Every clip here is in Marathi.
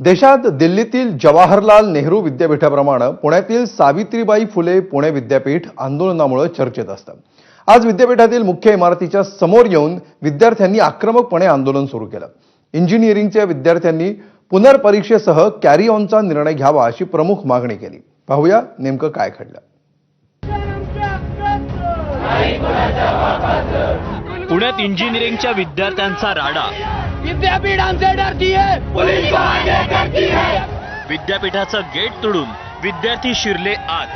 देशात दिल्लीतील जवाहरलाल नेहरू विद्यापीठाप्रमाणे पुण्यातील सावित्रीबाई फुले पुणे विद्यापीठ आंदोलनामुळे चर्चेत असतं. आज विद्यापीठातील मुख्य इमारतीच्या समोर येऊन विद्यार्थ्यांनी आक्रमकपणे आंदोलन सुरू केलं. इंजिनिअरिंगच्या विद्यार्थ्यांनी पुनर्परीक्षेसह कॅरी ऑनचा निर्णय घ्यावा अशी प्रमुख मागणी केली. पाहूया नेमकं काय घडलं. पुण्यात इंजिनिअरिंगच्या विद्यार्थ्यांचा राडा. विद्यापीठ हमसे डरती है पुलिस आगे करती है विद्यापीठाचं गेट तोडून विद्यार्थी शिरले आत.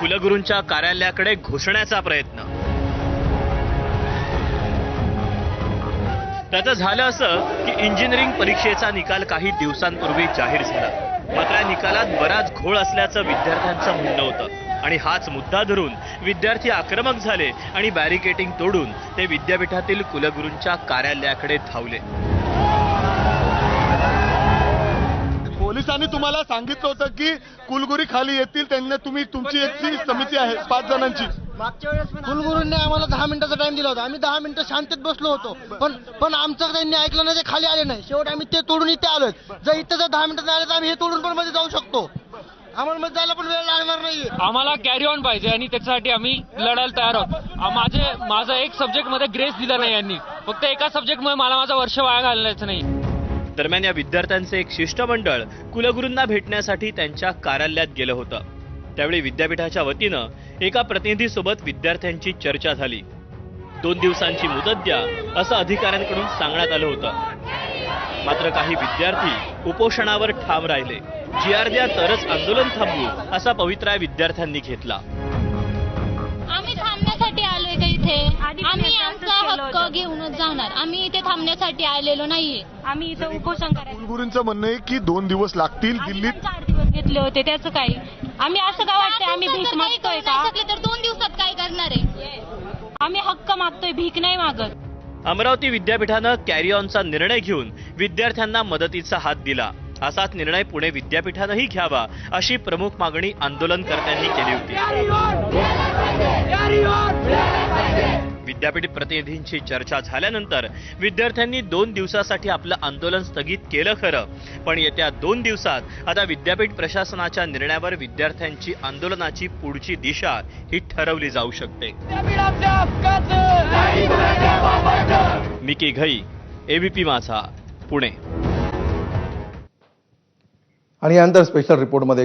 कुलगुरूंच्या कार्यालयाकडे घुसण्याचा प्रयत्न. त्याचं झालं असं की इंजिनिअरिंग परीक्षेचा निकाल काही दिवसांपूर्वी जाहीर झाला. मात्र या निकालात बराच घोळ असल्याचं विद्यार्थ्यांचं म्हणणं होतं. आणि हाच मुद्दा धरून विद्यार्थी आक्रमक झाले आणि बॅरिकेटिंग तोडून ते विद्यापीठातील कुलगुरूंच्या कार्यालयाकडे धावले. पोलिसांनी तुम्हाला सांगितलं होतं की कुलगुरी खाली येतील त्यांना तुम्ही तुमची एक समिती आहे पाच जणांची. कुलगुरूंनी आम्हाला दहा मिनिटाचा टाइम दिला होता. आम्ही दहा मिनिटं शांतीत बसलो होतो. पण पण आमचं त्यांनी ऐकलं नाही ते खाली आले नाही. शेवट आम्ही ते तोडून इथे आलोय. जर इथं जर दहा मिनिटं आले तर आम्ही हे तोडून पण मध्ये जाऊ शकतो. आम्हाला मध्ये जायला पण वेळ लागणार नाहीये आम्हाला कॅरी ऑन पाहिजे आणि त्याच्यासाठी आम्ही लढायला तयार आहोत. आ- माझे माझा एक सब्जेक्टमध्ये ग्रेस दिला नाही यांनी. फक्त एका सब्जेक्ट मुळे मला माझं वर्ष वाया घालण्याचं नाही. दरम्यान या विद्यार्थ्यांचे एक शिष्टमंडळ कुलगुरूंना भेटण्यासाठी त्यांच्या कार्यालयात गेलं होतं. त्यावेळी विद्यापीठाच्या वतीनं एका प्रतिनिधीसोबत विद्यार्थ्यांची चर्चा झाली. दोन दिवसांची मुदत द्या असं अधिकाऱ्यांकडून सांगण्यात आलं होतं. मात्र काही विद्यार्थी उपोषणावर ठाम राहिले. जी आर द्या तरच आंदोलन थांबवू असा पवित्रा विद्यार्थ्यांनी घेतला. आम्ही थांबण्यासाठी आलोय का इथे? आम्ही आमचा हक्क घेऊनच जाणार. आम्ही इथे थांबण्यासाठी आलेलो नाहीये. आम्ही इथं उपोषण करायचं. कुलगुरूंचं म्हणणं आहे की दोन दिवस लागतील आम्ही दिल्लीत. चार दिवस घेतले होते त्याचं काही. आम्ही असं का वाटतंय? आम्ही भीक मागतोय का? नाही शकले तर दोन दिवसात काय करणार आहे? आम्ही हक्क मागतोय भीक नाही मागत. अमरावती विद्यापीठानं कॅरी ऑनचा निर्णय घेऊन विद्यार्थ्यांना मदतीचा हात दिला. असाच निर्णय पुणे विद्यापीठानंही घ्यावा अशी प्रमुख मागणी आंदोलनकर्त्यांनी केली होती. विद्यापीठ प्रतिनिधींची चर्चा झाल्यानंतर विद्यार्थ्यांनी दोन दिवसासाठी आपलं आंदोलन स्थगित केलं खरं. पण येत्या दोन दिवसात आता विद्यापीठ प्रशासनाच्या निर्णयावर विद्यार्थ्यांची आंदोलनाची पुढची दिशा ही ठरवली जाऊ शकते. मिकी घई एबीपी माझा पुणे. आणि यानंतर स्पेशल रिपोर्टमध्ये